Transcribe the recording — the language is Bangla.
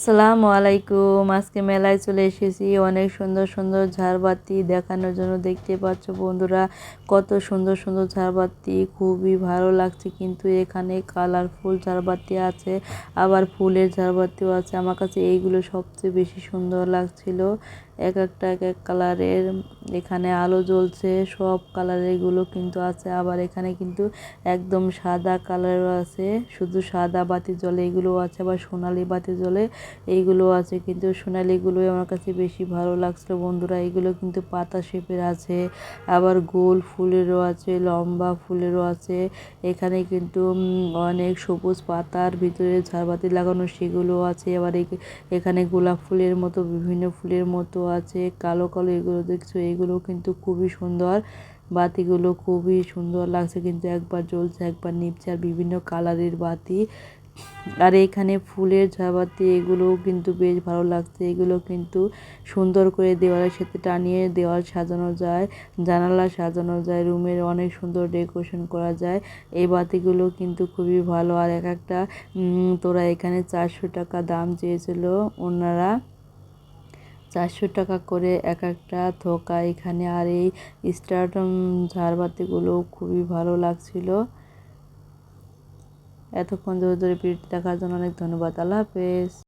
আসসালামু আলাইকুম আজকে মেলায় চলে এসেছি। অনেক সুন্দর সুন্দর ঝাড়বাতি দেখানোর জন্য দেখতে পাচ্ছ বন্ধুরা। কত সুন্দর সুন্দর ঝাড়বাতি, খুবই ভালো লাগছে কিন্তু এখানে কালারফুল ঝাড়বাতি আছে, আবার ফুলের ঝাড়বাতিও আছে। আমার কাছে এইগুলো সবচেয়ে বেশি সুন্দর লাগছিল। এক একটা, এক এক কালারের এখানে আলো জ্বলছে, সব কালারেরগুলো কিন্তু আছে, আবার এখানে কিন্তু একদম সাদা কালারও আছে। শুধু সাদা বাতি জ্বলে এগুলো আছে, আবার সোনালি বাতি জ্বলে এইগুলো আছে, কিন্তু সোনালিগুলোই আমার কাছে বেশি ভালো লাগছিল। বন্ধুরা এগুলো কিন্তু পাতা শেপের আছে, আবার গোল ফুলেরও আছে, লম্বা ফুলেরও আছে। এখানে কিন্তু অনেক সবুজ পাতার ভিতরে ঝাড়বাতি লাগানো, সেগুলো আছে। আবার এখানে গোলাপ ফুলের মতো, বিভিন্ন ফুলের মতো আছে, কালো কালো এগুলো দেখছ, এগুলো কিন্তু খুবই সুন্দর। বাতিগুলো খুবই সুন্দর লাগছে, কিন্তু একবার জ্বলছে, একবার নিপছে, আর বিভিন্ন কালারের বাতি। আর এখানে ফুলের ঝাবাতি এগুলোও কিন্তু বেশ ভালো লাগছে। এগুলো কিন্তু সুন্দর করে দেওয়ালের সাথে টানিয়ে দেওয়াল সাজানো যায়, জানালা সাজানো যায়, রুমের অনেক সুন্দর ডেকোরেশন করা যায়। এই বাতিগুলো কিন্তু খুবই ভালো। আর এক একটা তোরা এখানে চারশো টাকা দাম চেয়েছিল, ওনারা চারশো টাকা করে এক একটা থোকা এখানে। আর এই স্টার্ট ঝাড়বাতিগুলো খুবই ভালো লাগছিল। এতক্ষণ ধরে ধরে ভিডিওটি দেখার জন্য অনেক ধন্যবাদ। আল্লাহ হাফেজ।